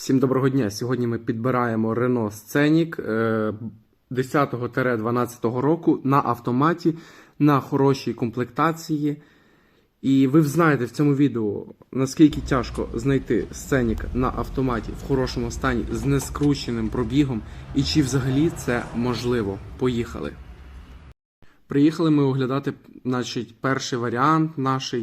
Всім доброго дня. Сьогодні ми підбираємо Renault Scenic е, 10-12 року на автоматі на хорошій комплектації. І ви знаєте в цьому відео, наскільки тяжко знайти Scenic на автоматі в хорошому стані з нескрученим пробігом, і чи взагалі це можливо. Поїхали. Приїхали ми оглядати значить, перший варіант наш.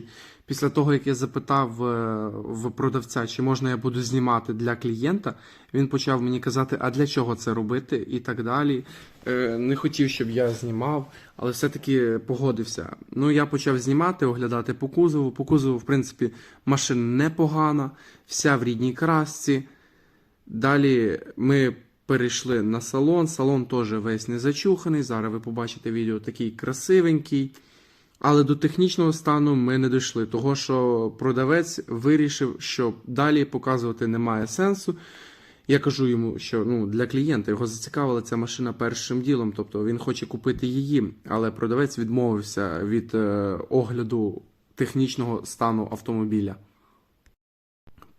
Після того, як я запитав е, в продавця, чи можна я буду знімати для клієнта, він почав мені казати, а для чого це робити, і так далі. Е, Не хотів, щоб я знімав, але все-таки погодився. Ну, я почав знімати, оглядати по кузову. По кузову, в принципі, машина непогана, вся в рідній красці. Далі ми перейшли на салон. Салон теж весь не зачуханий. Зараз ви побачите відео такий красивенький. Але до технічного стану ми не дійшли, того що продавець вирішив, що далі показувати немає сенсу. Я кажу йому, що ну, для клієнта його зацікавила ця машина першим ділом, тобто він хоче купити її, але продавець відмовився від е, огляду технічного стану автомобіля.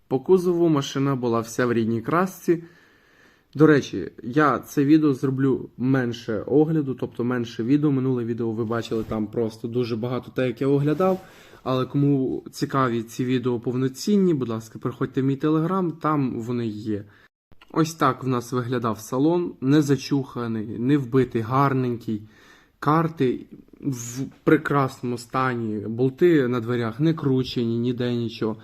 По кузову машина була вся в рідній красці. До речі, я це відео зроблю менше огляду, тобто менше відео. Минуле відео ви бачили там просто дуже багато те, як я оглядав. Але кому цікаві ці відео повноцінні, будь ласка, приходьте в мій телеграм, там вони є. Ось так в нас виглядав салон, не зачуханий, не вбитий, гарненький. Карти в прекрасному стані, болти на дверях не кручені, ніде нічого.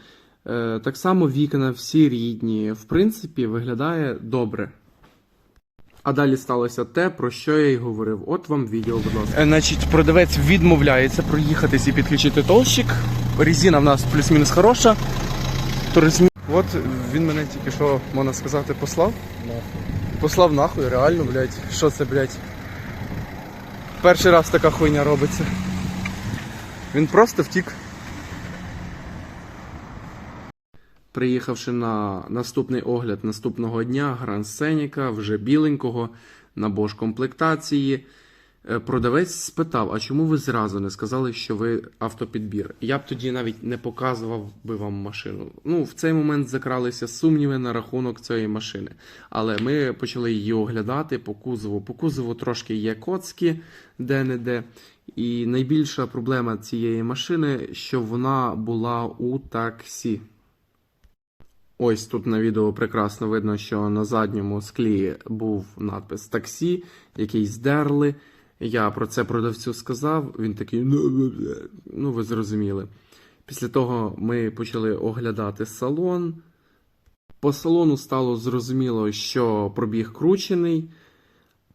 Е, так само вікна всі рідні. В принципі, виглядає добре. А далі сталося те, про що я й говорив. От вам відео, будь ласка. Е, Значить, продавець відмовляється проїхатись і підключити толщик. Резина в нас плюс-мінус хороша. То резин- От він мене тільки що, можна сказати, послав. Послав нахуй, реально, блядь. Що це, блядь? Перший раз така хуйня робиться. Він просто втік. Приїхавши на наступний огляд наступного дня Гранд Сеніка, вже біленького, на Bosch комплектації, е, продавець спитав: а чому ви зразу не сказали, що ви автопідбір? Я б тоді навіть не показував би вам машину. Ну, в цей момент закралися сумніви на рахунок цієї машини. Але ми почали її оглядати по кузову. По кузову трошки є коцки де-не-де. І найбільша проблема цієї машини, що вона була у таксі. Ось тут на відео прекрасно видно, що на задньому склі був надпис таксі, який здерли. Я про це продавцю сказав. Він такий, ну, бе, бе». ну ви зрозуміли. Після того ми почали оглядати салон. По салону стало зрозуміло, що пробіг кручений.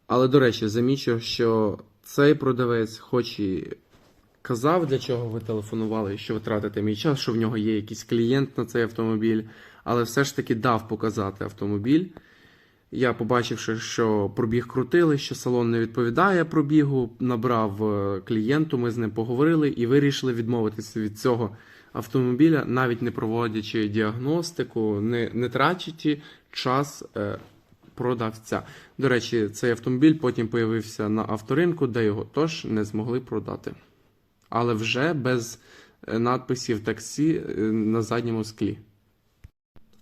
Але, до речі, замічу, що цей продавець, хоч і казав, для чого ви телефонували, що ви тратите мій час, що в нього є якийсь клієнт на цей автомобіль, але все ж таки дав показати автомобіль. Я, побачивши, що пробіг крутили, що салон не відповідає пробігу, набрав е, клієнту, ми з ним поговорили і вирішили відмовитися від цього автомобіля, навіть не проводячи діагностику, не, не трачачи час е, продавця. До речі, цей автомобіль потім появився на авторинку, де його теж не змогли продати. Але вже без е, надписів таксі е, на задньому склі.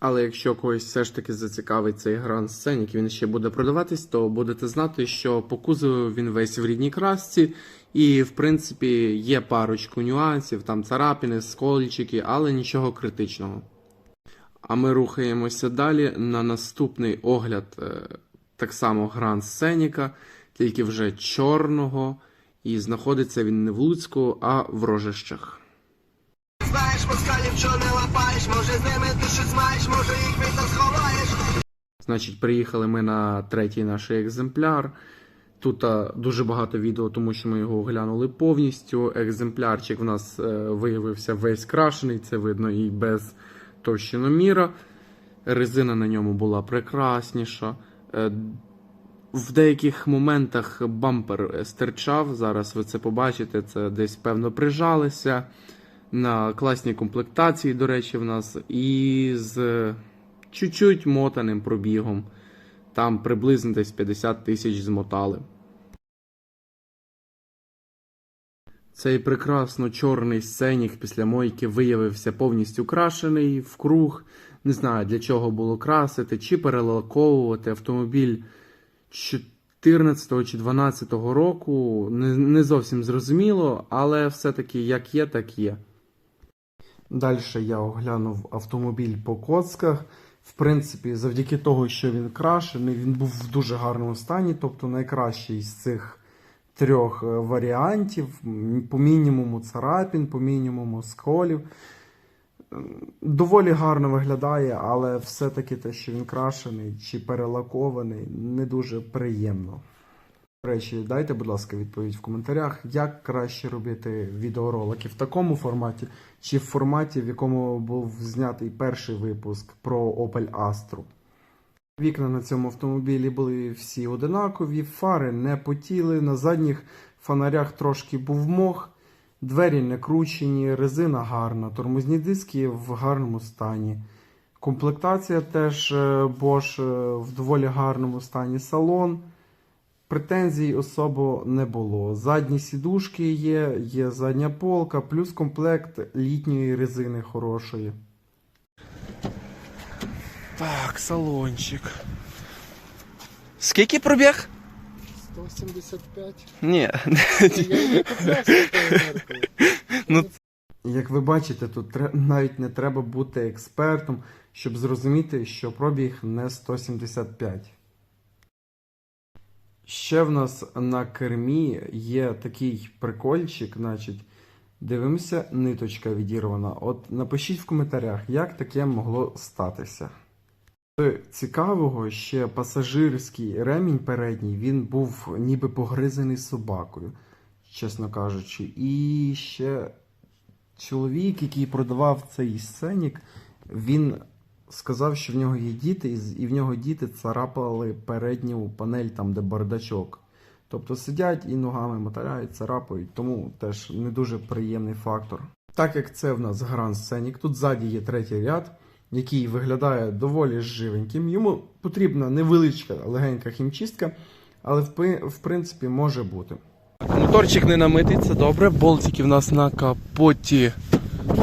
Але якщо когось все ж таки зацікавить цей гранд сценік, він ще буде продаватись, то будете знати, що по кузову він весь в рідній красці, і в принципі є парочку нюансів, там царапини, скольчики, але нічого критичного. А ми рухаємося далі на наступний огляд е, так само гранд сценіка, тільки вже чорного, і знаходиться він не в Луцьку, а в Рожищах. Знаєш, москалів, що не лапаєш, може з ними ти щось маєш, може їх від нас ховаєш. Значить, приїхали ми на третій наш екземпляр. Тут дуже багато відео, тому що ми його оглянули повністю. Екземплярчик в нас е, виявився весь крашений, це видно і без товщиноміра. Резина на ньому була прекрасніша. В деяких моментах бампер стирчав. Зараз ви це побачите. Це десь певно прижалися. На класній комплектації, до речі, в нас. І з чуть-чуть мотаним пробігом. Там приблизно десь 50 тисяч змотали. Цей прекрасно чорний сценік після мойки виявився повністю крашений в круг. Не знаю, для чого було красити чи перелаковувати автомобіль 14 чи 12 року. Не, не зовсім зрозуміло, але все-таки як є, так є. Далі я оглянув автомобіль по коцках. В принципі, завдяки того, що він крашений, він був в дуже гарному стані, тобто найкращий з цих трьох е, варіантів. По мінімуму царапін, по мінімуму сколів. Доволі гарно виглядає, але все-таки те, що він крашений чи перелакований, не дуже приємно. До речі, дайте, будь ласка, відповідь в коментарях, як краще робити відеоролики в такому форматі, чи в форматі, в якому був знятий перший випуск про Opel Astra. Вікна на цьому автомобілі були всі одинакові, фари не потіли, на задніх фонарях трошки був мох, двері не кручені, резина гарна, тормозні диски в гарному стані. Комплектація теж е, Bosch е, в доволі гарному стані салон. Претензій особо не було. Задні сідушки є, є задня полка, плюс комплект літньої резини хорошої. Так, салончик. Скільки пробіг? 175. Ні. Я не купляв. Ну, Як ви бачите, тут навіть не треба бути експертом, щоб зрозуміти, що пробіг не 175. Ще в нас на кермі є такий прикольчик, значить, дивимося, ниточка відірвана. От напишіть в коментарях, як таке могло статися. Цікавого ще пасажирський ремінь передній, він був ніби погризаний собакою, чесно кажучи. І ще чоловік, який продавав цей сценік, він сказав, що в нього є діти, і в нього діти царапали передню панель, там, де бардачок. Тобто сидять і ногами моталяють, царапають, тому теж не дуже приємний фактор. Так як це в нас Grand Scenic, тут ззаді є третій ряд, який виглядає доволі живеньким. Йому потрібна невеличка легенька хімчистка, але в, принципі може бути. Моторчик не намитий, це добре. Болтики в нас на капоті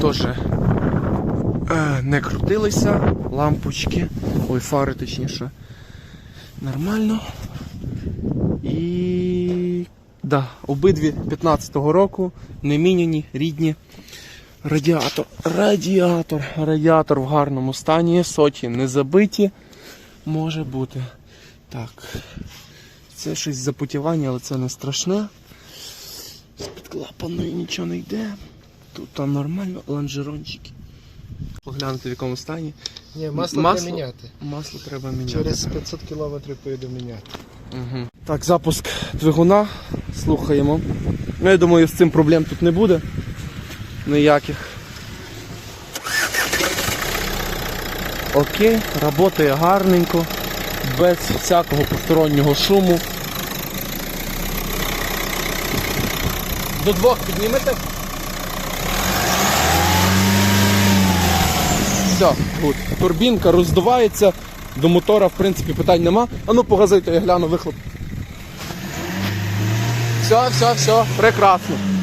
теж е, не крутилися. Лампочки, ой, фари точніше. Нормально. І. Да, обидві 15-го року, не міняні, рідні. Радіатор. Радіатор. Радіатор в гарному стані, соті не забиті. Може бути. Так. Це щось запотівання, але це не страшне. З-під клапаною нічого не йде. Тут там нормально, лонжерончики. Поглянути в якому стані. Ні, масло, Масло? треба міняти. Масло треба міняти. Через 500 кілометрів поїду міняти. Угу. Так, запуск двигуна. Слухаємо. Ну, я думаю, з цим проблем тут не буде. Ніяких. Окей, працює гарненько, без всякого постороннього шуму. До двох піднімете? Все, гуд. Турбінка роздувається, до мотора, в принципі, питань нема. А ну погазуйте, я гляну вихлоп. Все, все, все, прекрасно.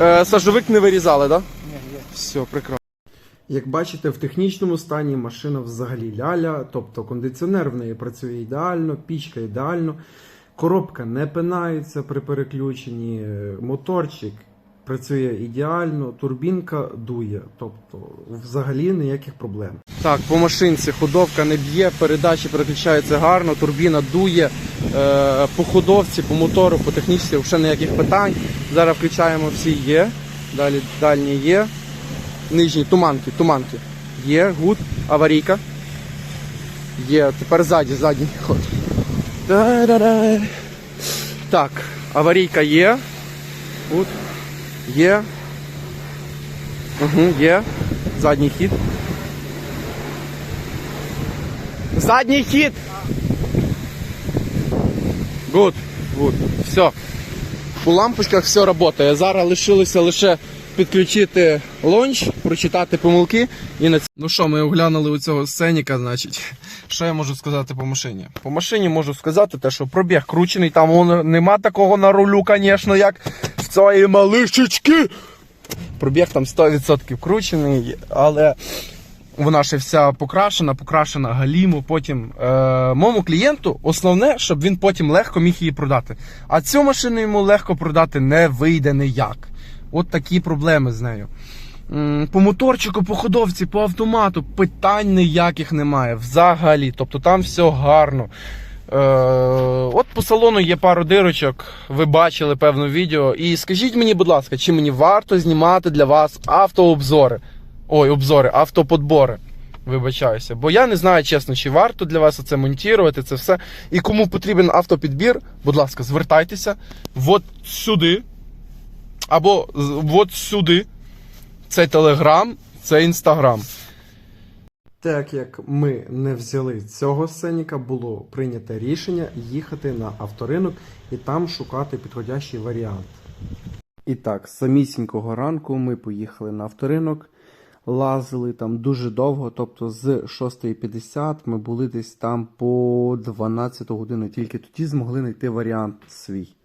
Е, сажовик не вирізали, так? Да? Все, прекрасно. Як бачите, в технічному стані машина взагалі ляля, тобто кондиціонер в неї працює ідеально, пічка ідеально, коробка не пинається при переключенні, е, моторчик працює ідеально, турбінка дує, тобто взагалі ніяких проблем. Так, по машинці ходовка не б'є, передачі переключаються гарно, турбіна дує. Е, по ходовці, по мотору, по технічці вже ніяких питань. Зараз включаємо всі є. Далі дальні є. Нижні туманки, туманки. Є, гуд, аварійка. Є, тепер ззаді, задній ход. Так, аварійка є. Гуд. Є. Угу, є. Задній хід. Задній хід! Гуд, гуд. Все. По лампочках все працює. Зараз лишилося лише підключити лонч, прочитати помилки і на Ну що, ми оглянули у цього сценіка, значить. Що я можу сказати по машині? По машині можу сказати те, що пробіг кручений, там воно, нема такого на рулю, звісно, як в цієї малишечки. Пробіг там 100% кручений, але Вона ще вся покрашена, покрашена галіму. Потім е, моєму клієнту основне, щоб він потім легко міг її продати. А цю машину йому легко продати не вийде ніяк. От такі проблеми з нею. По моторчику, по ходовці, по автомату питань ніяких немає взагалі. Тобто там все гарно. Е, от по салону є пару дирочок, ви бачили певно відео. І скажіть мені, будь ласка, чи мені варто знімати для вас автообзори? Ой, обзори, автоподбори. Вибачаюся. Бо я не знаю, чесно, чи варто для вас це монтувати, це все. І кому потрібен автопідбір, будь ласка, звертайтеся от сюди. Або от сюди. Це Телеграм, це Інстаграм. Так як ми не взяли цього сценіка, було прийнято рішення їхати на авторинок і там шукати підходящий варіант. І так, з самісінького ранку ми поїхали на авторинок, лазили там дуже довго, тобто з 6.50 ми були десь там по 12 годину, тільки тоді змогли знайти варіант свій.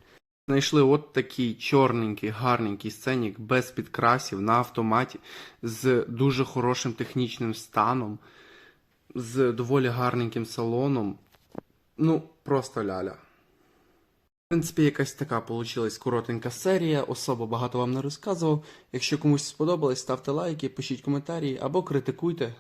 Знайшли от такий чорненький, гарненький сценік без підкрасів на автоматі з дуже хорошим технічним станом, з доволі гарненьким салоном. Ну, просто ляля. В принципі, якась така получилась коротенька серія. Особо багато вам не розказував. Якщо комусь сподобалось, ставте лайки, пишіть коментарі або критикуйте.